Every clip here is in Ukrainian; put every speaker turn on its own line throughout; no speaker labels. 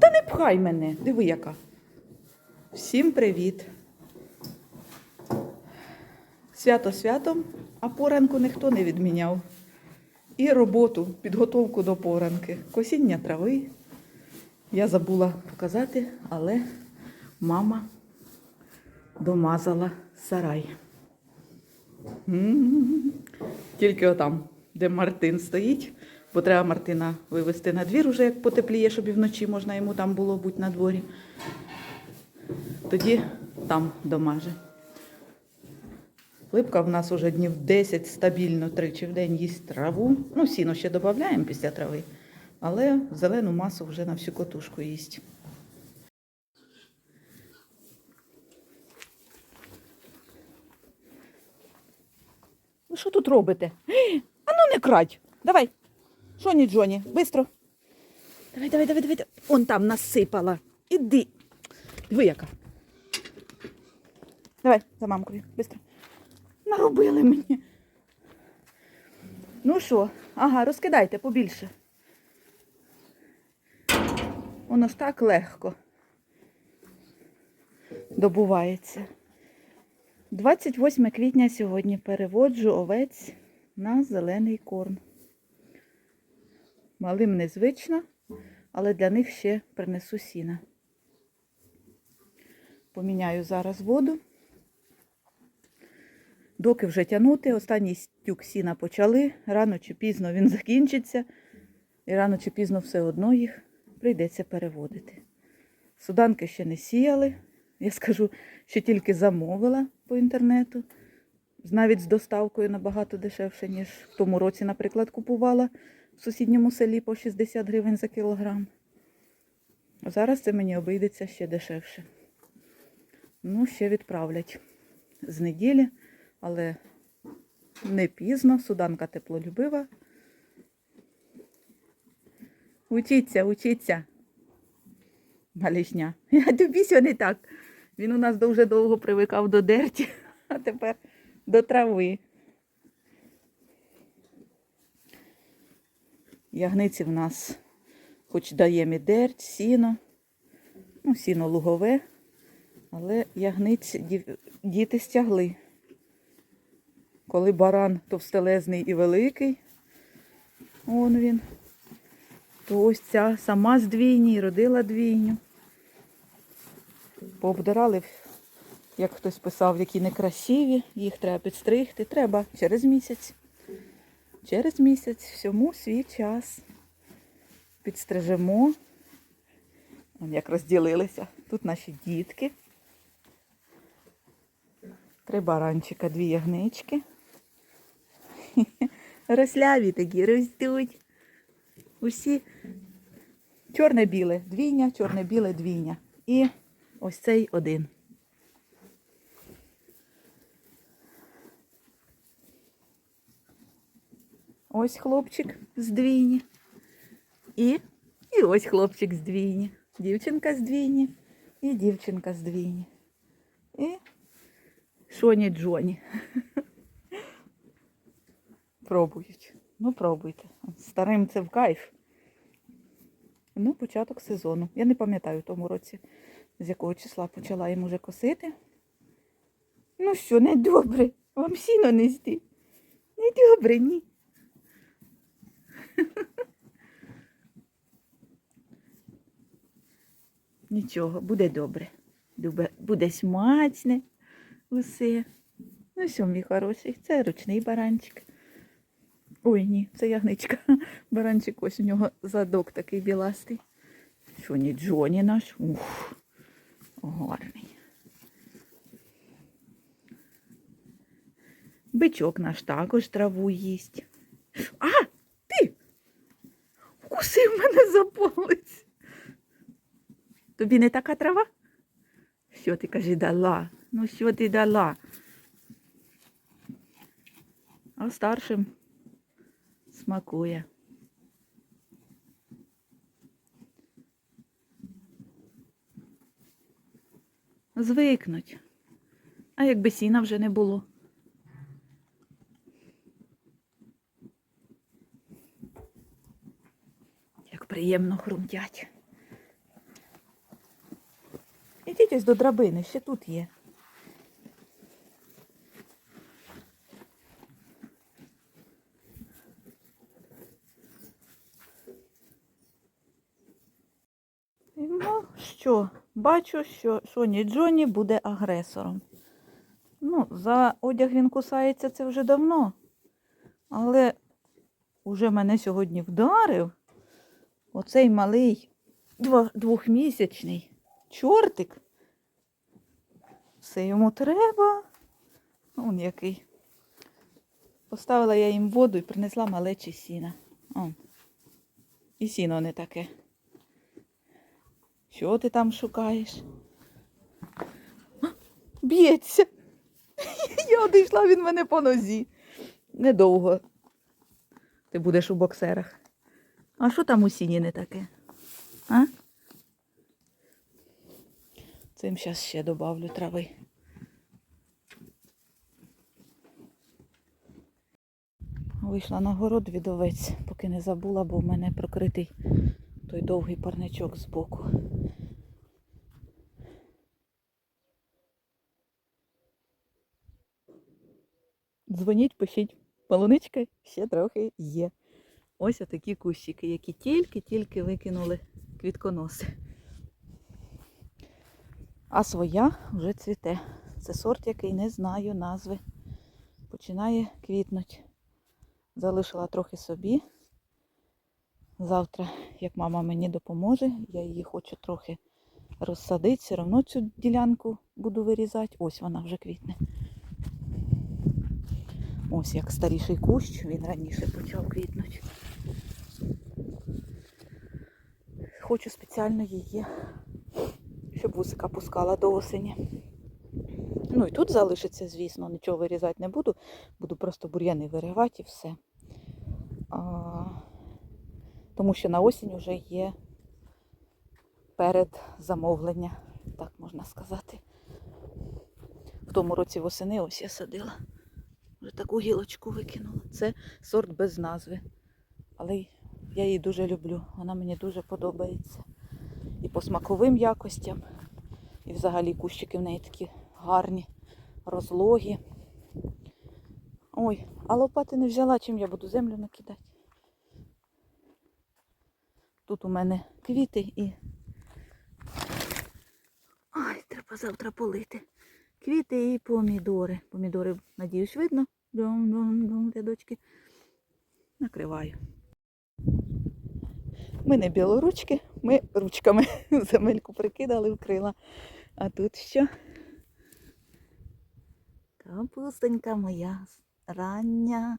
Та не пхай мене, диви яка. Всім привіт. Свято святом, а поранку ніхто не відміняв. І роботу, підготовку до поранки, косіння трави. Я забула показати, але мама домазала сарай. М. Тільки отам, де Мартин стоїть, бо треба Мартина вивезти на двір, уже як потепліє, щоб і вночі можна йому там було бути на дворі. Тоді там домаже. Липка в нас уже днів 10 стабільно тричі в день їсть траву. Ну, сіно ще додаємо після трави, але зелену масу вже на всю котушку їсть. Ви що тут робите? А ну не крадь. Давай. Шоні Джоні, бистро. Давай, давай, давай, давай. Он там насипала. Іди. Диви яка. Давай, за мамкою, бистро. Наробили мені. Ну що, ага, розкидайте побільше. Воно ж так легко добувається. 28 квітня сьогодні переводжу овець на зелений корм. Малим незвично, але для них ще принесу сіна. Поміняю зараз воду. Доки вже тягнути, останній стюк сіна почали. Рано чи пізно він закінчиться. І рано чи пізно все одно їх прийдеться переводити. Суданки ще не сіяли. Я скажу, що тільки замовила по інтернету. Навіть з доставкою набагато дешевше, ніж в тому році, наприклад, купувала в сусідньому селі по 60 гривень за кілограм. Зараз це мені обійдеться ще дешевше. Ну, ще відправлять з неділі, але не пізно. Суданка теплолюбива. Учіться, учіться. Малішня. А тобі сьогодні так. Він у нас дуже довго привикав до дерті, а тепер до трави. Ягниці в нас хоч даємо і дерть, сіно, ну, сіно лугове, але ягниць дів- діти стягли. Коли баран товстелезний і великий, он він, то ось ця сама з двійні родила двійню. Пообдирали, як хтось писав, які некрасиві, їх треба підстригти. Треба через місяць. Через місяць всьому свій час. Підстрижемо. Вон як розділилися. Тут наші дітки. Три баранчика, дві ягнички. Росляві такі ростуть. Усі чорне-біле двійня, чорне-біле двійня. І ось цей один. Ось хлопчик з двійні. І, і ось хлопчик з. Дівчинка з і дівчинка з двійні. І Шоні Джоні. Пробують. Ну, пробуйте. Старим це в кайф. Ну, початок сезону. Я не пам'ятаю тому році, з якого числа почала їм уже косити. Ну що, не добре. Вам сіно нести. Не добре, ні. Нічого, буде добре. Буде смачне усе. Ну що, мій хороший, це ручний баранчик. Ой, ні, це ягничка. Баранчик ось у нього задок такий біластий. Що ні, Джоні наш. Ух, гарний. Бичок наш також траву їсть. А! Вкусив мене за палець. Тобі не така трава? Що ти кажи, дала? Ну що ти дала? А старшим смакує. Звикнуть. А якби сіна вже не було. Як приємно хрумтять. Ідіть ось до драбини, ще тут є. Ну що, бачу, що Соні Джоні буде агресором. Ну, за одяг він кусається це вже давно. Але уже мене сьогодні вдарив оцей малий двохмісячний чортик. Все йому треба. Он який. Поставила я їм воду і принесла малечі сіна. Он. І сіно не таке. Що ти там шукаєш? Б'ється. Я одійшла він мене по нозі. Недовго. Ти будеш у боксерах. А що там у сіні не таке? А? Цим зараз ще добавлю трави. Вийшла на город від овець, поки не забула, бо в мене прокритий той довгий парничок збоку. Дзвоніть, пишіть. Полуничка ще трохи є. Ось отакі кущики, які тільки-тільки викинули квітконоси. А своя вже цвіте. Це сорт, який не знаю назви. Починає квітнуть. Залишила трохи собі. Завтра, як мама мені допоможе, я її хочу трохи розсадити. Все одно цю ділянку буду вирізати. Ось вона вже квітне. Ось як старіший кущ, він раніше почав квітнути. Хочу спеціально її, щоб вусика пускала до осені. Ну і тут залишиться, звісно, нічого вирізати не буду. Буду просто бур'яни виривати і все. А, тому що на осінь вже є перед замовлення, так можна сказати. В тому році восени ось я садила. Вже таку гілочку викинула. Це сорт без назви. Але я її дуже люблю. Вона мені дуже подобається. І по смаковим якостям, і взагалі кущики в неї такі гарні, розлогі. Ой, а лопати не взяла, чим я буду землю накидати. Тут у мене квіти і. Ай, треба завтра полити. Квіти і помідори. Помідори, надіюсь, видно. Дом-дом-дом, рядочки. Накриваю. Ми не білоручки, ми ручками земельку прикидали, вкрила. А тут що? Капустонька моя рання.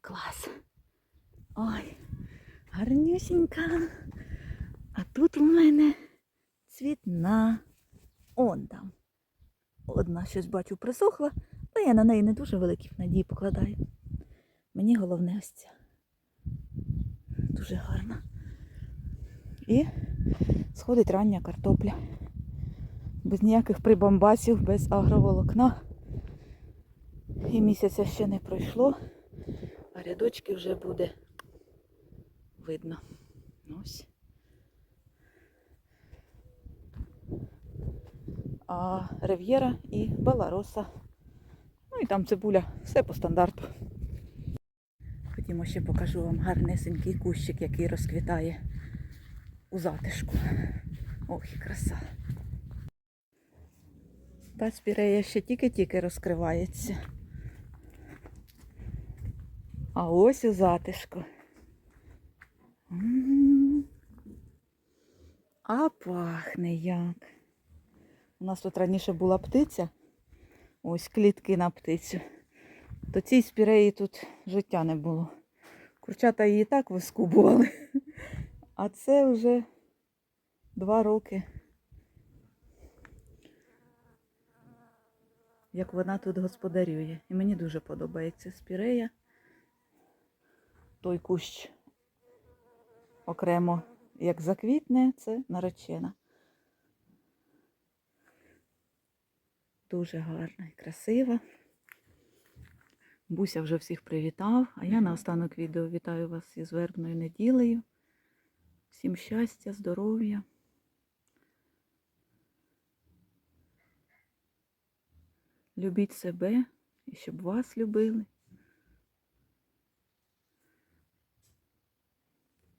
Клас. Ой, гарнюсінька. А тут у мене цвітна. Он там. Одна щось бачу присохла, але я на неї не дуже великих надій покладаю. Мені головне ось ця. Дуже гарна. І сходить рання картопля. Без ніяких прибамбасів, без агроволокна. І місяця ще не пройшло, а рядочки вже буде видно. Ось. а Рев'єра і Белароса. Ну і там цибуля, все по стандарту. Ходімо ще покажу вам гарнесенький кущик, який розквітає у затишку. Ох, і краса. Та спірея ще тільки-тільки розкривається. А ось у затишку. А пахне як. У нас тут раніше була птиця. Ось клітки на птицю. То цій спіреї тут життя не було. Курчата її так вискубували. А це вже два роки. Як вона тут господарює. І мені дуже подобається спірея. Той кущ окремо, як заквітне, це наречена. Дуже гарна і красива. Буся вже всіх привітав, а я на останок відео вітаю вас із вербною неділею. Всім щастя, здоров'я. Любіть себе і щоб вас любили.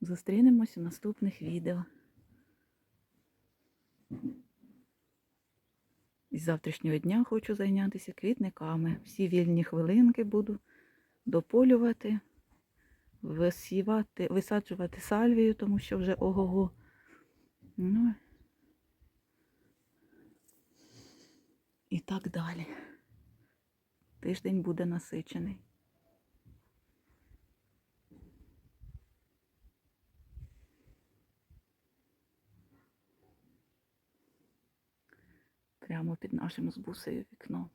Зустрінемось у наступних відео. Із завтрашнього дня хочу зайнятися квітниками. Всі вільні хвилинки буду дополювати, висівати, висаджувати сальвію, тому що вже ого-го. Ну, і так далі. Тиждень буде насичений. Під нашим з вікном.